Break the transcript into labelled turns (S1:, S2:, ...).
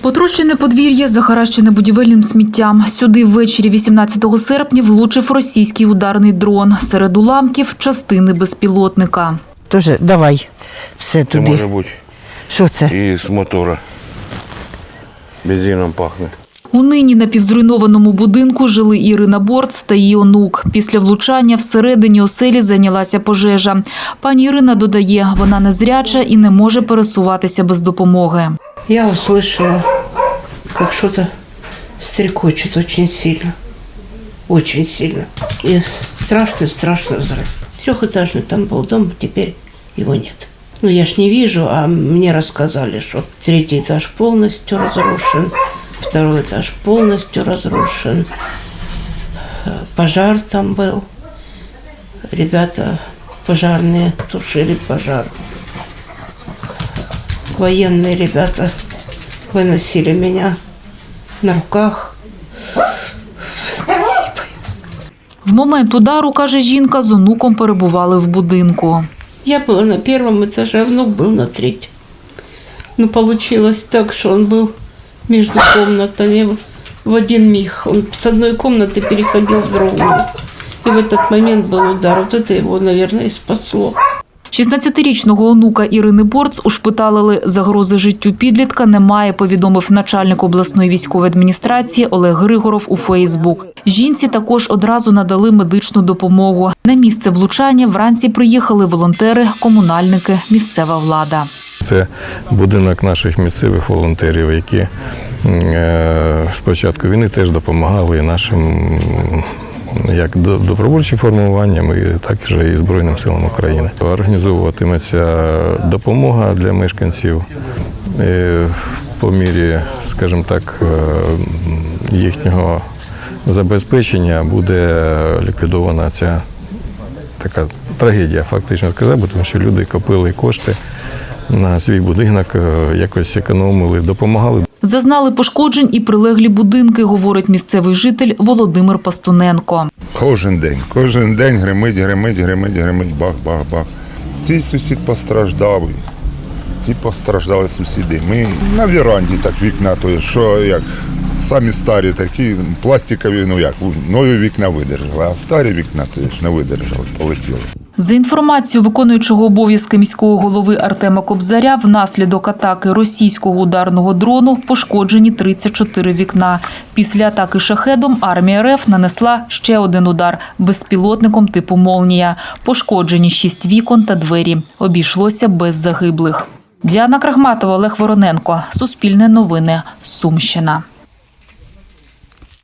S1: Потрощене подвір'я захаращене будівельним сміттям. Сюди ввечері 18 серпня влучив російський ударний дрон. Серед уламків частини безпілотника.
S2: Тоже давай все
S3: Це може бути
S2: Що це?
S3: і з мотора. Бензином пахне.
S1: У нині напівзруйнованому будинку жили Ірина Борц та її онук. Після влучання всередині оселі зайнялася пожежа. Пані Ірина додає, вона незряча і не може пересуватися без допомоги.
S4: Я услышала, как что-то стрекочет очень сильно. Очень сильно. И страшный, страшный взрыв. Трехэтажный там был дом, теперь его нет. Ну, я ж не вижу, а мне рассказали, что третий этаж полностью разрушен, второй этаж полностью разрушен. Пожар там был. Ребята пожарные тушили пожар. Военные ребята выносили меня на руках. Спасибо.
S1: В момент удару, каже жінка, з онуком перебували в будинку.
S4: Я была на первом этаже, а внук был на третьем. Но получилось так, что он был между комнатами в один миг. Он с одной комнаты переходил в другую. И в этот момент был удар. Вот это его, наверное, и спасло.
S1: 16-річного онука Ірини Борц ушпиталили. Загрози життю підлітка немає, повідомив начальник обласної військової адміністрації Олег Григоров у Фейсбук. Жінці також одразу надали медичну допомогу. На місце влучання вранці приїхали волонтери, комунальники, місцева влада.
S5: Це будинок наших місцевих волонтерів, які е, з початку війни теж допомагали нашим як до- добровольчим формуванням, і також і Збройним силам України. Організовуватиметься допомога для мешканців е, по мірі, скажімо так, е, їхнього забезпечення буде ліквідована ця така трагедія, фактично сказати, тому що люди копили кошти на свій будинок, е, якось економили, допомагали.
S1: Зазнали пошкоджень і прилеглі будинки, говорить місцевий житель Володимир Пастуненко.
S6: Кожен день, кожен день гримить, гримить, гримить, гримить, бах, бах, бах. Цей сусід постраждав, ці постраждали сусіди. Ми на віранді так вікна, то що як самі старі такі, пластикові, ну як, нові вікна видержали, а старі вікна то ж не видержали, полетіли.
S1: За інформацією виконуючого обов'язки міського голови Артема Кобзаря, внаслідок атаки російського ударного дрону пошкоджені 34 вікна. Після атаки шахедом армія РФ нанесла ще один удар безпілотником типу «Молнія». Пошкоджені шість вікон та двері. Обійшлося без загиблих. Діана Крахматова, Олег Вороненко. Суспільне новини. Сумщина.